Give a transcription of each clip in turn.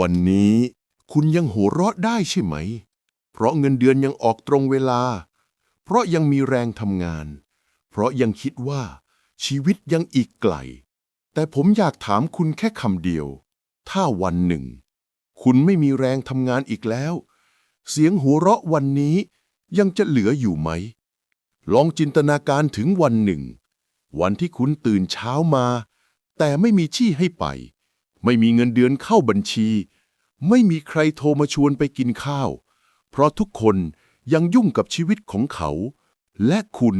วันนี้คุณยังหัวเราะได้ใช่ไหม เพราะเงินเดือนยังออกตรงเวลา เพราะยังมีแรงทำงาน เพราะยังคิดว่าชีวิตยังอีกไกล แต่ผมอยากถามคุณแค่คำเดียว ถ้าวันหนึ่ง คุณไม่มีแรงทำงานอีกแล้ว เสียงหัวเราะวันนี้ยังจะเหลืออยู่ไหม ลองจินตนาการถึงวันหนึ่ง วันที่คุณตื่นเช้ามา แต่ไม่มีที่ให้ไป ไม่มีเงินเดือนเข้าบัญชี ไม่มีใครโทรมาชวนไปกินข้าว เพราะทุกคนยังยุ่งกับชีวิตของเขา และคุณ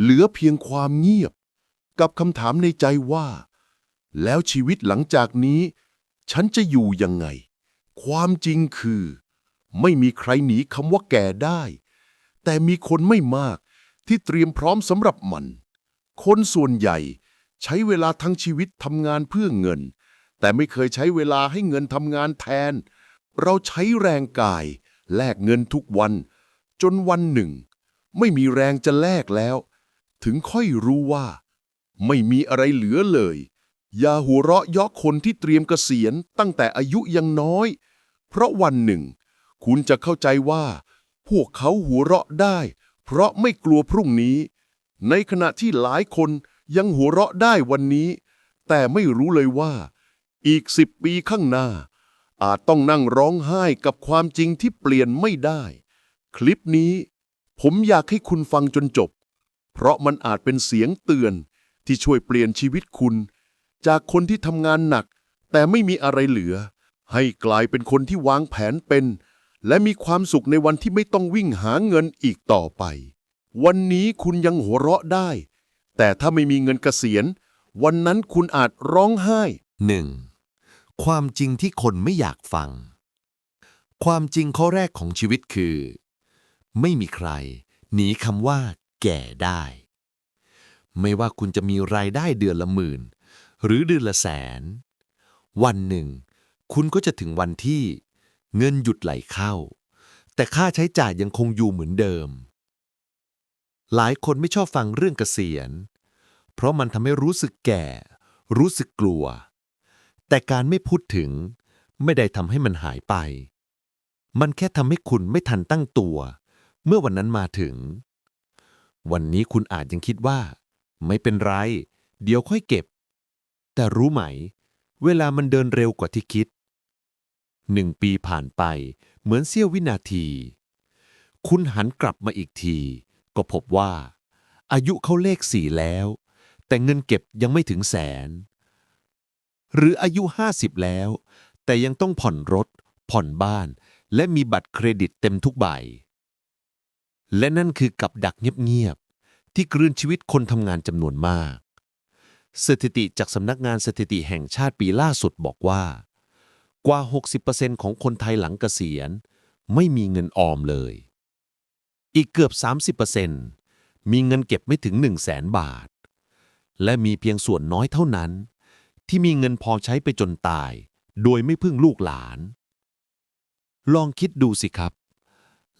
เหลือเพียงความเงียบ กับคำถามในใจว่า แล้วชีวิตหลังจากนี้ ฉันจะอยู่ยังไง ความจริงคือ ไม่มีใครหนีคำว่าแก่ได้ แต่มีคนไม่มากที่เตรียมพร้อมสำหรับมัน คนส่วนใหญ่ใช้เวลาทั้งชีวิตทำงานเพื่อเงิน แต่ไม่เคยใช้เวลาให้เงินทำงานแทน เราใช้แรงกาย แลกเงินทุกวัน จนวันหนึ่ง ไม่มีแรงจะแลกแล้ว ถึงค่อยรู้ว่า ไม่มีอะไรเหลือเลย อย่าหัวเราะเยาะคนที่เตรียมเกษียณตั้งแต่อายุยังน้อย เพราะวันหนึ่ง คุณจะเข้าใจว่า พวกเขาหัวเราะได้ เพราะไม่กลัวพรุ่งนี้ ในขณะที่หลายคนยังหัวเราะได้วันนี้ แต่ไม่รู้เลยว่า อีกสิบปีข้างหน้า อาจต้องนั่งร้องไห้กับความจริงที่เปลี่ยนไม่ได้ คลิปนี้ ผมอยากให้คุณฟังจนจบ เพราะมันอาจเป็นเสียงเตือนที่ช่วยเปลี่ยนชีวิตคุณ จากคนที่ทำงานหนัก แต่ไม่มีอะไรเหลือ ให้กลายเป็นคนที่วางแผนเป็น และมีความสุขในวันที่ไม่ต้องวิ่งหาเงินอีกต่อไป วันนี้คุณยังหัวเราะได้ แต่ถ้าไม่มีเงินเกษียณ วันนั้นคุณอาจร้องไห้ 1. ความจริงที่คนไม่อยากฟัง ความจริงข้อแรกของชีวิตคือ ไม่มีใคร หนีคำว่า แก่ได้ ไม่ว่าคุณจะมีรายได้เดือนละหมื่น หรือเดือนละแสน วันหนึ่ง คุณก็จะถึงวันที่ เงินหยุดไหลเข้า แต่ค่าใช้จ่ายยังคงอยู่เหมือนเดิม หลายคนไม่ชอบฟังเรื่องเกษียณ เพราะมันทำให้รู้สึกแก่ รู้สึกกลัว แต่การไม่พูดถึงไม่ได้ทำให้มันหายไป มันแค่ทำให้คุณไม่ทันตั้งตัว เมื่อวันนั้นมาถึง วันนี้คุณอาจยังคิดว่า ไม่เป็นไร เดี๋ยวค่อยเก็บ แต่รู้ไหม เวลามันเดินเร็วกว่าที่คิดหนึ่งปีผ่านไปเหมือนเสี้ยววินาที คุณหันกลับมาอีกที ก็พบว่า อายุเขาเลขสี่แล้ว แต่เงินเก็บยังไม่ถึงแสน หรืออายุ 50 แล้ว แต่ยังต้องผ่อนรถ ผ่อนบ้าน และมีบัตรเครดิตเต็มทุกใบ และนั่นคือกับดักเงียบๆที่กลืนชีวิตคนทำงานจำนวนมาก สถิติจากสำนักงานสถิติแห่งชาติปีล่าสุดบอกว่า กว่า 60%ของคนไทยหลังเกษียณ ไม่มีเงินออมเลย อีกเกือบ 30%มีเงินเก็บไม่ถึง 1 0 0 0 0แสนบาท และมีเพียงส่วนน้อยเท่านั้น ที่มีเงินพอใช้ไปจนตาย โดยไม่พึ่งลูกหลาน ลองคิดดูสิครับ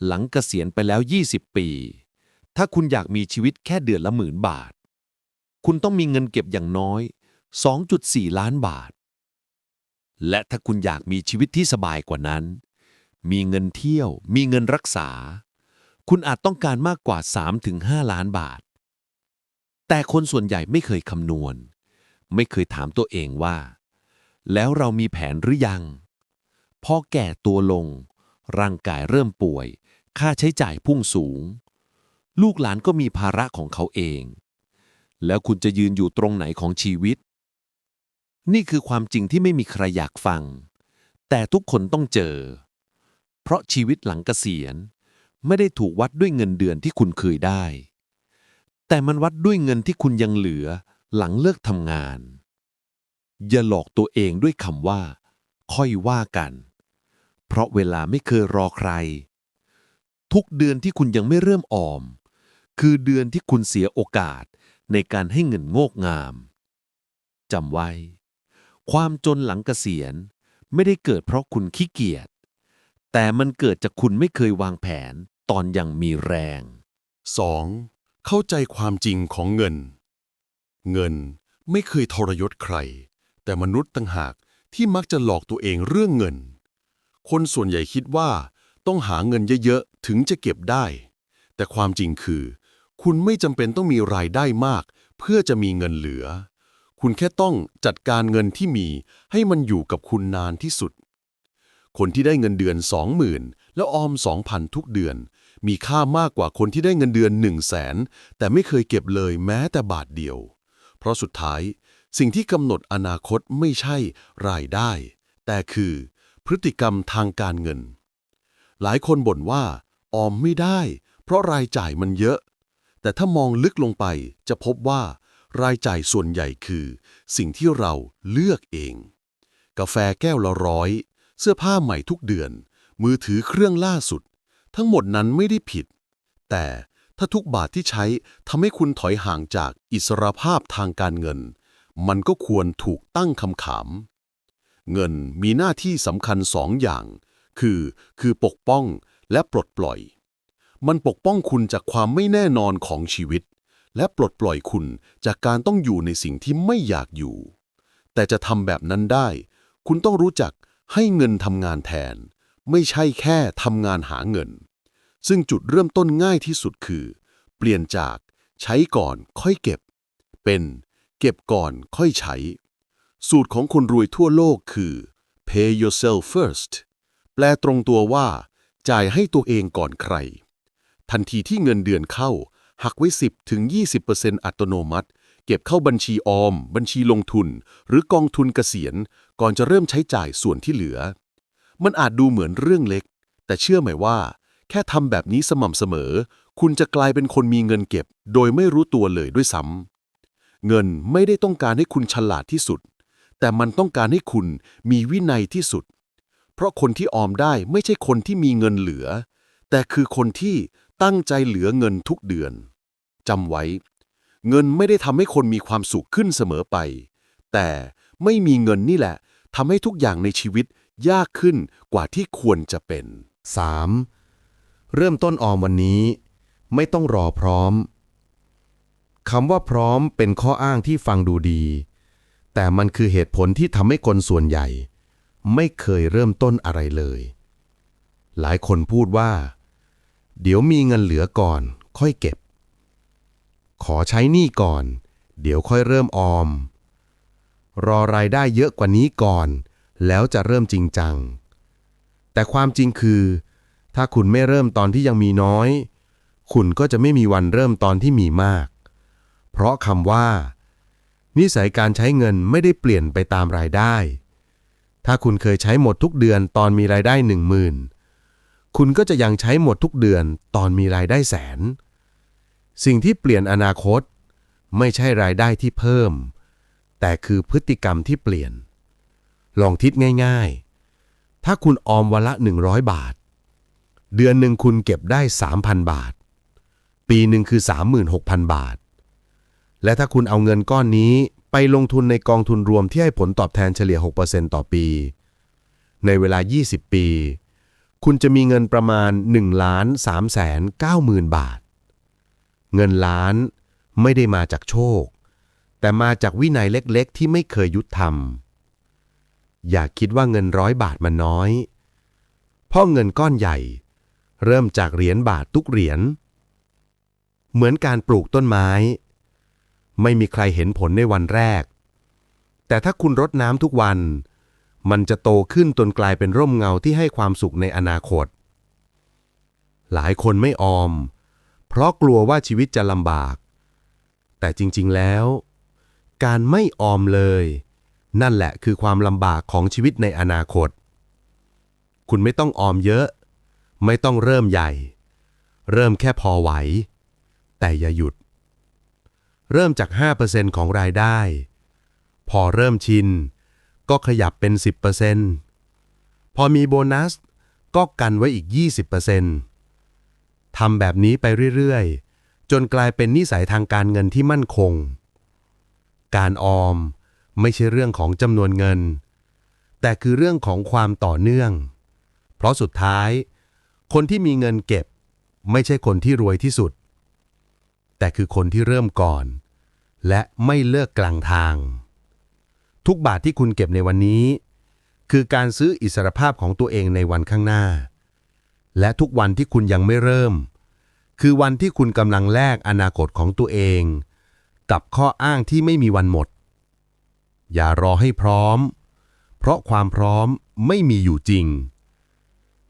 หลังเกษียณไปแล้ว 20 ปี ถ้าคุณอยากมีชีวิตแค่เดือนละหมื่นบาท คุณต้องมีเงินเก็บอย่างน้อย 2.4 ล้านบาท และถ้าคุณอยากมีชีวิตที่สบายกว่านั้น มีเงินเที่ยว มีเงินรักษา คุณอาจต้องการมากกว่า 3-5 ล้านบาท แต่คนส่วนใหญ่ไม่เคยคำนวณ ไม่เคยถามตัวเองว่า แล้วเรามีแผนหรือยัง พอแก่ตัวลง ร่างกายเริ่มป่วย ค่าใช้จ่ายพุ่งสูง ลูกหลานก็มีภาระของเขาเอง แล้วคุณจะยืนอยู่ตรงไหนของชีวิต นี่คือความจริงที่ไม่มีใครอยากฟัง แต่ทุกคนต้องเจอ เพราะชีวิตหลังเกษียณ ไม่ได้ถูกวัดด้วยเงินเดือนที่คุณเคยได้ แต่มันวัดด้วยเงินที่คุณยังเหลือ หลังเลิกทำงาน อย่าหลอกตัวเองด้วยคำว่า ค่อยว่ากัน เพราะเวลาไม่เคยรอใคร ทุกเดือนที่คุณยังไม่เริ่มออม คือเดือนที่คุณเสียโอกาสในการให้เงินโงกงามจำไว้ ความจนหลังเกษียณไม่ได้เกิดเพราะคุณขี้เกียจ แต่มันเกิดจากคุณไม่เคยวางแผนตอนยังมีแรง 2. เข้าใจความจริงของเงิน เงินไม่เคยทรยศใคร แต่มนุษย์ต่างหากที่มักจะหลอกตัวเองเรื่องเงิน คนส่วนใหญ่คิดว่าต้องหาเงินเยอะๆ ถึงจะเก็บได้ แต่ความจริงคือ คุณไม่จำเป็นต้องมีรายได้มาก เพื่อจะมีเงินเหลือ คุณแค่ต้องจัดการเงินที่มีให้มันอยู่กับคุณนานที่สุด คนที่ได้เงินเดือน 20,000 แล้วออม 2,000 ทุกเดือน มีค่ามากกว่าคนที่ได้เงินเดือน 1 0 0 0 0แสนแต่ไม่เคยเก็บเลยแม้แต่บาทเดียว เพราะสุดท้าย สิ่งที่กำหนดอนาคตไม่ใช่รายได้ แต่คือ พฤติกรรมทางการเงิน หลายคนบ่นว่า ออมไม่ได้ เพราะรายจ่ายมันเยอะ แต่ถ้ามองลึกลงไปจะพบว่า รายจ่ายส่วนใหญ่คือ สิ่งที่เราเลือกเอง กาแฟแก้วละร้อย เสื้อผ้าใหม่ทุกเดือน มือถือเครื่องล่าสุด ทั้งหมดนั้นไม่ได้ผิด แต่ ถ้าทุกบาทที่ใช้ทำให้คุณถอยห่างจากอิสรภาพทางการเงิน มันก็ควรถูกตั้งคำถาม เงินมีหน้าที่สำคัญสองอย่าง คือ คือปกป้องและปลดปล่อย มันปกป้องคุณจากความไม่แน่นอนของชีวิต และปลดปล่อยคุณจากการต้องอยู่ในสิ่งที่ไม่อยากอยู่ แต่จะทำแบบนั้นได้ คุณต้องรู้จักให้เงินทำงานแทน ไม่ใช่แค่ทำงานหาเงิน ซึ่งจุดเริ่มต้นง่ายที่สุดคือ เปลี่ยนจากใช้ก่อนค่อยเก็บ เป็นเก็บก่อนค่อยใช้ สูตรของคนรวยทั่วโลกคือ pay yourself first แปลตรงตัวว่า จ่ายให้ตัวเองก่อนใคร ทันทีที่เงินเดือนเข้า หักไว้ 10ถึง20%อัตโนมัติ เก็บเข้าบัญชีออม บัญชีลงทุน หรือกองทุนเกษียณ ก่อนจะเริ่มใช้จ่ายส่วนที่เหลือ มันอาจดูเหมือนเรื่องเล็ก แต่เชื่อไหมว่า แค่ทำแบบนี้สม่ำเสมอ คุณจะกลายเป็นคนมีเงินเก็บ โดยไม่รู้ตัวเลยด้วยซ้ำเงินไม่ได้ต้องการให้คุณฉลาดที่สุด แต่มันต้องการให้คุณมีวินัยที่สุด เพราะคนที่ออมได้ไม่ใช่คนที่มีเงินเหลือ แต่คือคนที่ตั้งใจเหลือเงินทุกเดือนจำไว้ เงินไม่ได้ทำให้คนมีความสุขขึ้นเสมอไป แต่ไม่มีเงินนี่แหละทำให้ทุกอย่างในชีวิตยากขึ้นกว่าที่ควรจะเป็น 3. เริ่มต้นออมวันนี้ ไม่ต้องรอพร้อมคำว่าพร้อมเป็นข้ออ้างที่ฟังดูดี แต่มันคือเหตุผลที่ทำให้คนส่วนใหญ่ ไม่เคยเริ่มต้นอะไรเลย หลายคนพูดว่า เดี๋ยวมีเงินเหลือก่อน ค่อยเก็บ ขอใช้หนี้ก่อน เดี๋ยวค่อยเริ่มออม รอรายได้เยอะกว่านี้ก่อน แล้วจะเริ่มจริงจัง แต่ความจริงคือ ถ้าคุณไม่เริ่มตอนที่ยังมีน้อย คุณก็จะไม่มีวันเริ่มตอนที่มีมาก เพราะคำว่า นิสัยการใช้เงินไม่ได้เปลี่ยนไปตามรายได้ ถ้าคุณเคยใช้หมดทุกเดือนตอนมีรายได้หนึ่งหมื่นคุณก็จะยังใช้หมดทุกเดือนตอนมีรายได้แสน สิ่งที่เปลี่ยนอนาคต ไม่ใช่รายได้ที่เพิ่ม แต่คือพฤติกรรมที่เปลี่ยน ลองคิดง่าย ๆ ถ้าคุณออมวันละ 100 บาท เดือนหนึ่งคุณเก็บได้ 3,000 บาท ปีหนึ่งคือ 36,000 บาท และถ้าคุณเอาเงินก้อนนี้ไปลงทุนในกองทุนรวมที่ให้ผลตอบแทนเฉลี่ย 6%ต่อปี ในเวลา 20 ปี คุณจะมีเงินประมาณ1ล้าน3แสน9หมื่นบาท เงินล้านไม่ได้มาจากโชค แต่มาจากวินัยเล็กๆ ที่ไม่เคยยุติธรรม อย่าคิดว่าเงินร้อยบาทมันน้อย เพราะเงินก้อนใหญ่ เริ่มจากเหรียญบาททุกเหรียญ เหมือนการปลูกต้นไม้ ไม่มีใครเห็นผลในวันแรก แต่ถ้าคุณรดน้ำทุกวัน มันจะโตขึ้นจนกลายเป็นร่มเงาที่ให้ความสุขในอนาคต หลายคนไม่ออม เพราะกลัวว่าชีวิตจะลำบาก แต่จริง ๆ แล้ว การไม่ออมเลย นั่นแหละคือความลำบากของชีวิตในอนาคต คุณไม่ต้องออมเยอะ ไม่ต้องเริ่มใหญ่ เริ่มแค่พอไหว แต่อย่าหยุด เริ่มจาก 5%ของรายได้ พอเริ่มชิน ก็ขยับเป็น 10%พอมีโบนัส ก็กันไว้อีก 20%ทำแบบนี้ไปเรื่อยๆ จนกลายเป็นนิสัยทางการเงินที่มั่นคง การออมไม่ใช่เรื่องของจำนวนเงิน แต่คือเรื่องของความต่อเนื่อง เพราะสุดท้าย คนที่มีเงินเก็บ ไม่ใช่คนที่รวยที่สุด แต่คือคนที่เริ่มก่อน และไม่เลิกกลางทาง ทุกบาทที่คุณเก็บในวันนี้ คือการซื้ออิสรภาพของตัวเองในวันข้างหน้า และทุกวันที่คุณยังไม่เริ่ม คือวันที่คุณกำลังแลกอนาคตของตัวเอง กับข้ออ้างที่ไม่มีวันหมด อย่ารอให้พร้อม เพราะความพร้อมไม่มีอยู่จริง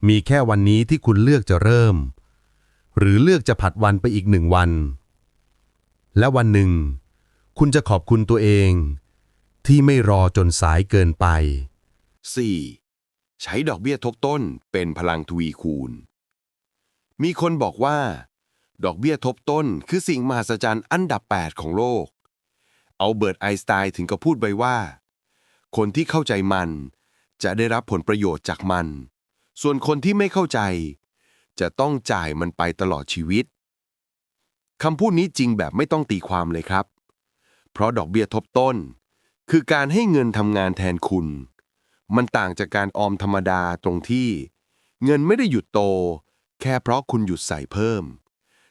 มีแค่วันนี้ที่คุณเลือกจะเริ่ม หรือเลือกจะผัดวันไปอีกหนึ่งวัน และวันหนึ่ง คุณจะขอบคุณตัวเอง ที่ไม่รอจนสายเกินไป 4. ใช้ดอกเบี้ยทบต้นเป็นพลังทวีคูณ มีคนบอกว่า ดอกเบี้ยทบต้นคือสิ่งมหัศจรรย์อันดับ 8 ของโลก เอาเบิร์ตไอน์สไตน์ถึงกับพูดไว้ว่า คนที่เข้าใจมันจะได้รับผลประโยชน์จากมัน ส่วนคนที่ไม่เข้าใจ จะต้องจ่ายมันไปตลอดชีวิตคำพูดนี้จริงแบบไม่ต้องตีความเลยครับ เพราะดอกเบี้ยทบต้น คือการให้เงินทำงานแทนคุณ มันต่างจากการออมธรรมดาตรงที่ เงินไม่ได้หยุดโต แค่เพราะคุณหยุดใส่เพิ่ม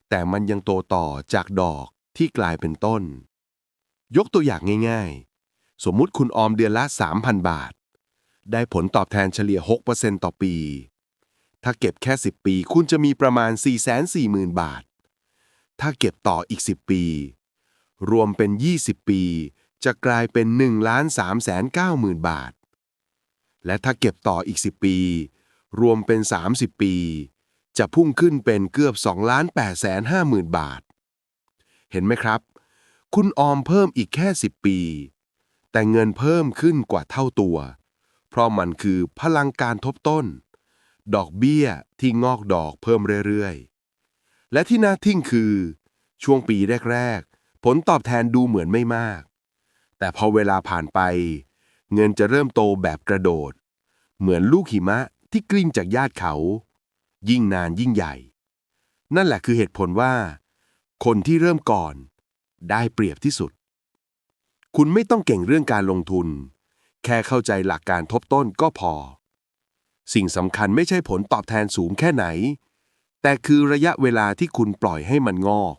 แต่มันยังโตต่อจากดอกที่กลายเป็นต้น ยกตัวอย่างง่าย ๆ สมมุติคุณออมเดือนละ 3,000 บาท ได้ผลตอบแทนเฉลี่ย 6%ต่อปี ถ้าเก็บแค่ 10 ปี คุณจะมีประมาณ 440,000 บาท ถ้าเก็บต่ออีก 10 ปี รวมเป็น 20 ปี จะกลายเป็น1ล้าน3แสน9หมื่นบาท และถ้าเก็บต่ออีก 10 ปี รวมเป็น 30 ปี จะพุ่งขึ้นเป็นเกือบ2ล้าน8แสน5หมื่นบาท เห็นไหมครับ คุณออมเพิ่มอีกแค่ 10 ปี แต่เงินเพิ่มขึ้นกว่าเท่าตัว ราะมันคือพลังการทบต้น ดอกเบี้ยที่งอกดอกเพิ่มเรื่อยๆ และที่น่าทึ่งคือ ช่วงปีแรก ๆ ผลตอบแทนดูเหมือนไม่มาก แต่พอเวลาผ่านไป เงินจะเริ่มโตแบบกระโดด เหมือนลูกหิมะที่กลิ้งจากญาติเขา ยิ่งนานยิ่งใหญ่ นั่นแหละคือเหตุผลว่า คนที่เริ่มก่อน ได้เปรียบที่สุด คุณไม่ต้องเก่งเรื่องการลงทุน แค่เข้าใจหลักการทบต้นก็พอ สิ่งสำคัญไม่ใช่ผลตอบแทนสูงแค่ไหน แต่คือระยะเวลาที่คุณปล่อยให้มันงอก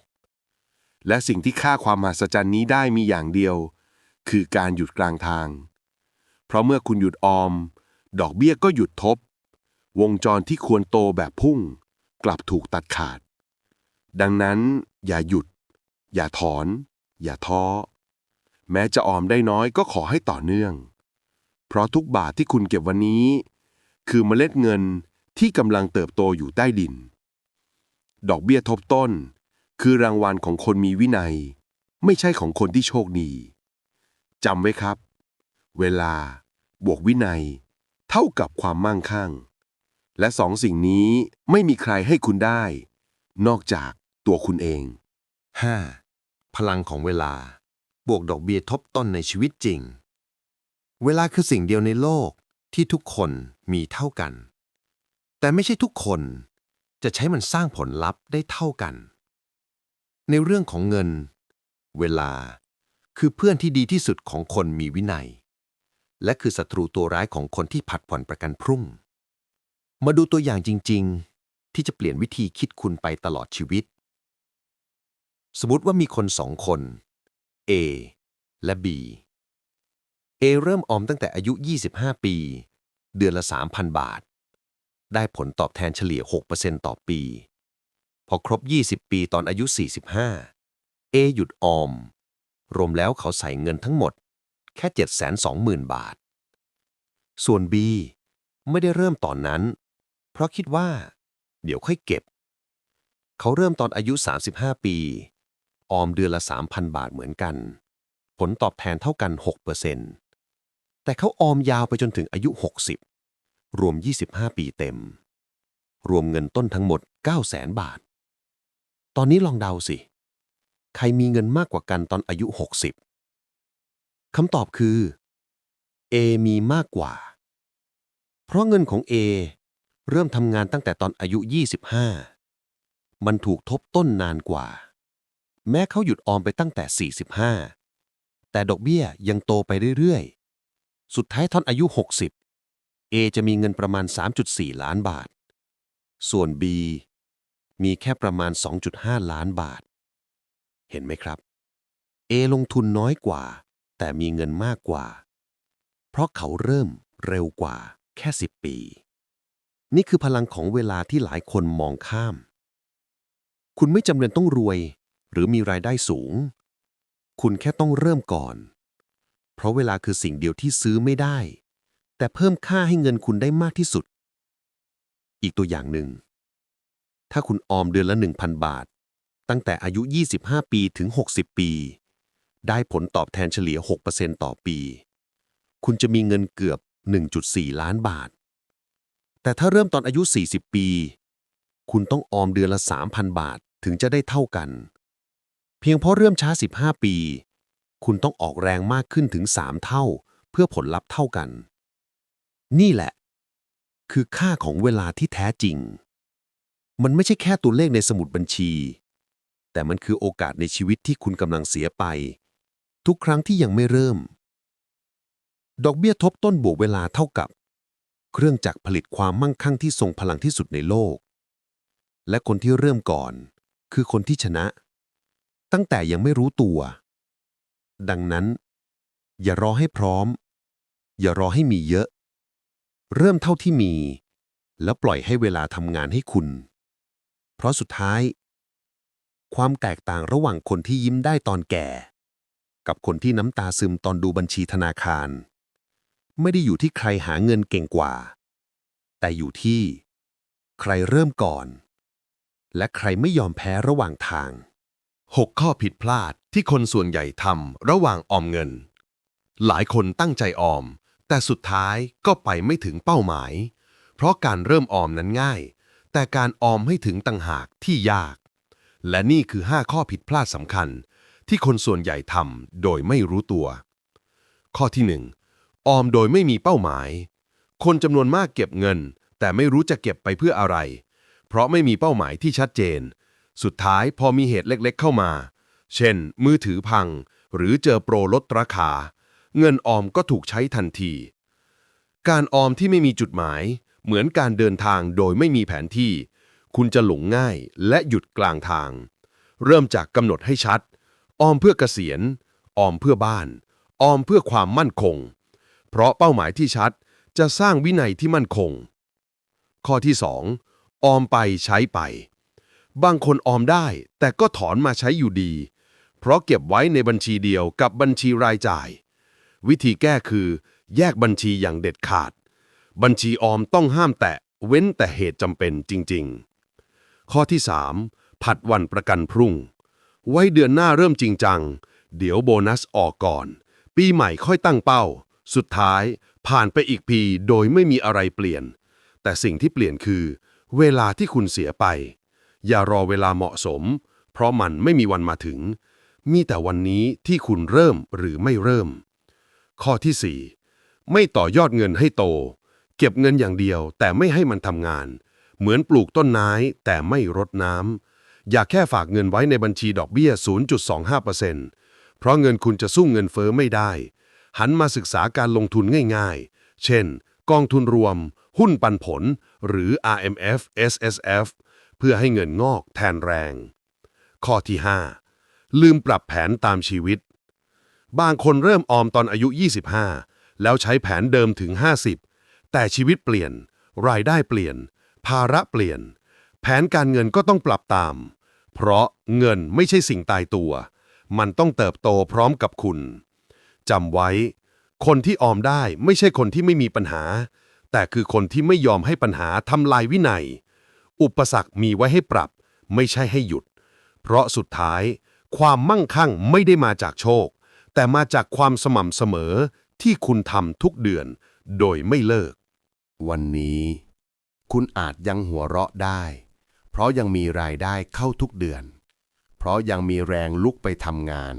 และสิ่งที่ค่าความมหัศจรรย์นี้ได้มีอย่างเดียว คือการหยุดกลางทาง เพราะเมื่อคุณหยุดออม ดอกเบี้ยก็หยุดทบ วงจรที่ควรโตแบบพุ่ง กลับถูกตัดขาด ดังนั้น อย่าหยุด อย่าถอน อย่าท้อแม้จะออมได้น้อยก็ขอให้ต่อเนื่อง เพราะทุกบาทที่คุณเก็บวันนี้ คือเมล็ดเงินที่กำลังเติบโตอยู่ใต้ดิน ดอกเบี้ยทบต้น คือรางวัลของคนมีวินัย ไม่ใช่ของคนที่โชคดีจำไว้ครับ เวลา บวกวินัย เท่ากับความมั่งคั่ง และสองสิ่งนี้ไม่มีใครให้คุณได้ นอกจากตัวคุณเอง 5. พลังของเวลา บวกดอกเบี้ยทบต้นในชีวิตจริง เวลาคือสิ่งเดียวในโลกที่ทุกคนมีเท่ากัน แต่ไม่ใช่ทุกคนจะใช้มันสร้างผลลัพธ์ได้เท่ากัน ในเรื่องของเงิน เวลาคือเพื่อนที่ดีที่สุดของคนมีวินัย และคือศัตรูตัวร้ายของคนที่ผัดผ่อนประกันพรุ่ง มาดูตัวอย่างจริง ๆ ที่จะเปลี่ยนวิธีคิดคุณไปตลอดชีวิต สมมติว่ามีคนสองคน A และ B A เริ่มออมตั้งแต่อายุ 25 ปี เดือนละ 3,000 บาท ได้ผลตอบแทนเฉลี่ย 6%ต่อปี พอครบ 20 ปีตอนอายุ 45 A หยุดออม รวมแล้วเขาใส่เงินทั้งหมด แค่ 720,000 บาท ส่วน B ไม่ได้เริ่มตอนนั้น เพราะคิดว่า เดี๋ยวค่อยเก็บ เขาเริ่มตอนอายุ 35 ปี ออมเดือนละ 3,000 บาทเหมือนกัน ผลตอบแทนเท่ากัน 6% แต่เขาออมยาวไปจนถึงอายุ 60 รวม 25 ปีเต็ม รวมเงินต้นทั้งหมด 900,000บาท ตอนนี้ลองเดาสิ ใครมีเงินมากกว่ากันตอนอายุ 60 คำตอบคือ A มีมากกว่า เพราะเงินของ A เริ่มทำงานตั้งแต่ตอนอายุ 25 มันถูกทบต้นนานกว่า แม้เขาหยุดออมไปตั้งแต่ 45 แต่ดอกเบี้ยยังโตไปเรื่อยๆ สุดท้ายตอนอายุ 60 A จะมีเงินประมาณ 3.4 ล้านบาท ส่วน B มีแค่ประมาณ 2.5 ล้านบาท เห็นไหมครับ A ลงทุนน้อยกว่า แต่มีเงินมากกว่า เพราะเขาเริ่มเร็วกว่าแค่ 10 ปี นี่คือพลังของเวลาที่หลายคนมองข้าม คุณไม่จำเป็นต้องรวย หรือมีรายได้สูง คุณแค่ต้องเริ่มก่อน เพราะเวลาคือสิ่งเดียวที่ซื้อไม่ได้ แต่เพิ่มค่าให้เงินคุณได้มากที่สุด อีกตัวอย่างหนึ่ง ถ้าคุณออมเดือนละ 1,000 บาท ตั้งแต่อายุ 25 ปีถึง 60 ปี ได้ผลตอบแทนเฉลี่ย 6%ต่อปี คุณจะมีเงินเกือบ 1.4 ล้านบาท แต่ถ้าเริ่มตอนอายุ 40 ปี คุณต้องออมเดือนละ 3,000 บาทถึงจะได้เท่ากัน เพียงเพราะเริ่มช้า 15 ปี คุณต้องออกแรงมากขึ้นถึง 3 เท่า เพื่อผลลัพธ์เท่ากัน นี่แหละ คือค่าของเวลาที่แท้จริง มันไม่ใช่แค่ตัวเลขในสมุดบัญชี แต่มันคือโอกาสในชีวิตที่คุณกำลังเสียไป ทุกครั้งที่ยังไม่เริ่ม ดอกเบี้ยทบต้นบวกเวลาเท่ากับ เครื่องจักรผลิตความมั่งคั่งที่ทรงพลังที่สุดในโลก และคนที่เริ่มก่อน คือคนที่ชนะ ตั้งแต่ยังไม่รู้ตัว ดังนั้น อย่ารอให้พร้อม อย่ารอให้มีเยอะ เริ่มเท่าที่มี แล้วปล่อยให้เวลาทำงานให้คุณ เพราะสุดท้าย ความแตกต่างระหว่างคนที่ยิ้มได้ตอนแก่ กับคนที่น้ำตาซึมตอนดูบัญชีธนาคาร ไม่ได้อยู่ที่ใครหาเงินเก่งกว่า แต่อยู่ที่ ใครเริ่มก่อน และใครไม่ยอมแพ้ระหว่างทาง 6 ข้อผิดพลาดที่คนส่วนใหญ่ทำระหว่างออมเงิน หลายคนตั้งใจออม แต่สุดท้ายก็ไปไม่ถึงเป้าหมาย เพราะการเริ่มออมนั้นง่าย แต่การออมให้ถึงต่างหากที่ยาก และนี่คือ 5 ข้อผิดพลาดสำคัญ ที่คนส่วนใหญ่ทำโดยไม่รู้ตัว ข้อที่ 1 ออมโดยไม่มีเป้าหมาย คนจำนวนมากเก็บเงิน แต่ไม่รู้จะเก็บไปเพื่ออะไร เพราะไม่มีเป้าหมายที่ชัดเจน สุดท้ายพอมีเหตุเล็กๆเข้ามา เช่น มือถือพัง หรือเจอโปรลดราคา เงินออมก็ถูกใช้ทันที การออมที่ไม่มีจุดหมาย เหมือนการเดินทางโดยไม่มีแผนที่ คุณจะหลงง่ายและหยุดกลางทาง เริ่มจากกำหนดให้ชัด ออมเพื่อเกษียณ ออมเพื่อบ้าน ออมเพื่อความมั่นคง เพราะเป้าหมายที่ชัดจะสร้างวินัยที่มั่นคง ข้อที่ 2 ออมไปใช้ไป บางคนออมได้ แต่ก็ถอนมาใช้อยู่ดี เพราะเก็บไว้ในบัญชีเดียวกับบัญชีรายจ่าย วิธีแก้คือ แยกบัญชีอย่างเด็ดขาด บัญชีออมต้องห้ามแตะ เว้นแต่เหตุจำเป็นจริง ๆ ข้อที่ 3 ผัดวันประกันพรุ่ง ไว้เดือนหน้าเริ่มจริงจัง เดี๋ยวโบนัสออกก่อน ปีใหม่ค่อยตั้งเป้า สุดท้ายผ่านไปอีกปีโดยไม่มีอะไรเปลี่ยน แต่สิ่งที่เปลี่ยนคือ เวลาที่คุณเสียไป อย่ารอเวลาเหมาะสม เพราะมันไม่มีวันมาถึง มีแต่วันนี้ที่คุณเริ่มหรือไม่เริ่ม ข้อที่ 4 ไม่ต่อยอดเงินให้โต เก็บเงินอย่างเดียวแต่ไม่ให้มันทำงาน เหมือนปลูกต้นไม้แต่ไม่รดน้ำอย่าแค่ฝากเงินไว้ในบัญชีดอกเบี้ย 0.25%เพราะเงินคุณจะสู้เงินเฟอ้อไม่ได้ หันมาศึกษาการลงทุนง่ายๆ เช่น กองทุนรวม หุ้นปันผล หรือ RMF SSF เพื่อให้เงินงอกแทนแรง ข้อที่ 5 ลืมปรับแผนตามชีวิต บางคนเริ่มออมตอนอายุ 25 แล้วใช้แผนเดิมถึง 50 แต่ชีวิตเปลี่ยน รายได้เปลี่ยน ภาระเปลี่ยน แผนการเงินก็ต้องปรับตาม เพราะเงินไม่ใช่สิ่งตายตัว มันต้องเติบโตพร้อมกับคุณจำไว้ คนที่ออมได้ไม่ใช่คนที่ไม่มีปัญหา แต่คือคนที่ไม่ยอมให้ปัญหาทำลายวินัย อุปสรรคมีไว้ให้ปรับ ไม่ใช่ให้หยุด เพราะสุดท้าย ความมั่งคั่งไม่ได้มาจากโชค แต่มาจากความสม่ำเสมอที่คุณทำทุกเดือน โดยไม่เลิก วันนี้ คุณอาจยังหัวเราะได้ เพราะยังมีรายได้เข้าทุกเดือน เพราะยังมีแรงลุกไปทำงาน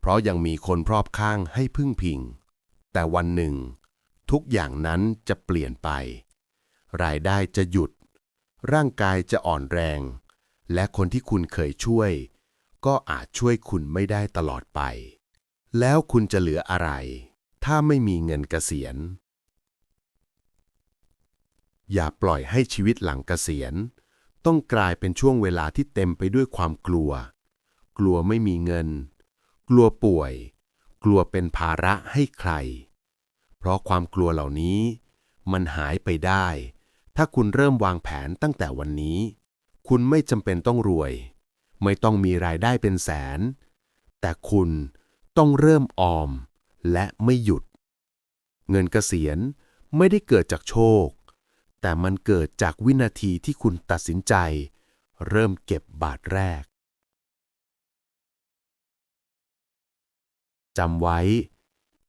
เพราะยังมีคนรอบข้างให้พึ่งพิง แต่วันหนึ่ง ทุกอย่างนั้นจะเปลี่ยนไป รายได้จะหยุด ร่างกายจะอ่อนแรง และคนที่คุณเคยช่วย ก็อาจช่วยคุณไม่ได้ตลอดไป แล้วคุณจะเหลืออะไร ถ้าไม่มีเงินเกษียณ อย่าปล่อยให้ชีวิตหลังเกษียณ ต้องกลายเป็นช่วงเวลาที่เต็มไปด้วยความกลัว กลัวไม่มีเงิน กลัวป่วย กลัวเป็นภาระให้ใคร เพราะความกลัวเหล่านี้ มันหายไปได้ ถ้าคุณเริ่มวางแผนตั้งแต่วันนี้ คุณไม่จำเป็นต้องรวย ไม่ต้องมีรายได้เป็นแสน แต่คุณต้องเริ่มออมและไม่หยุด เงินเกษียณไม่ได้เกิดจากโชค แต่มันเกิดจากวินาทีที่คุณตัดสินใจ เริ่มเก็บบาทแรกจำไว้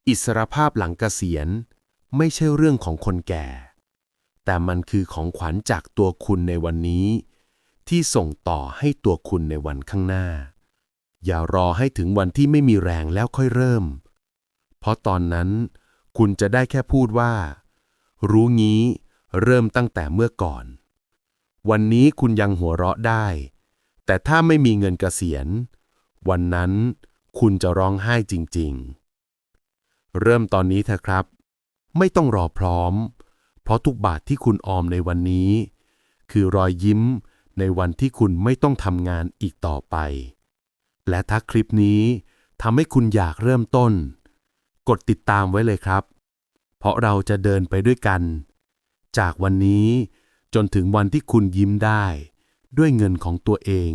อิสรภาพหลังเกษียณ ไม่ใช่เรื่องของคนแก่ แต่มันคือของขวัญจากตัวคุณในวันนี้ ที่ส่งต่อให้ตัวคุณในวันข้างหน้า อย่ารอให้ถึงวันที่ไม่มีแรงแล้วค่อยเริ่ม เพราะตอนนั้น คุณจะได้แค่พูดว่า รู้งี้เริ่มตั้งแต่เมื่อก่อน วันนี้คุณยังหัวเราะได้ แต่ถ้าไม่มีเงินเกษียณ วันนั้นคุณจะร้องไห้จริง ๆ เริ่มตอนนี้เถอะครับ ไม่ต้องรอพร้อม เพราะทุกบาทที่คุณออมในวันนี้ คือรอยยิ้มในวันที่คุณไม่ต้องทำงานอีกต่อไป และถ้าคลิปนี้ทำให้คุณอยากเริ่มต้น กดติดตามไว้เลยครับ เพราะเราจะเดินไปด้วยกัน จากวันนี้จนถึงวันที่คุณยิ้มได้ ด้วยเงินของตัวเอง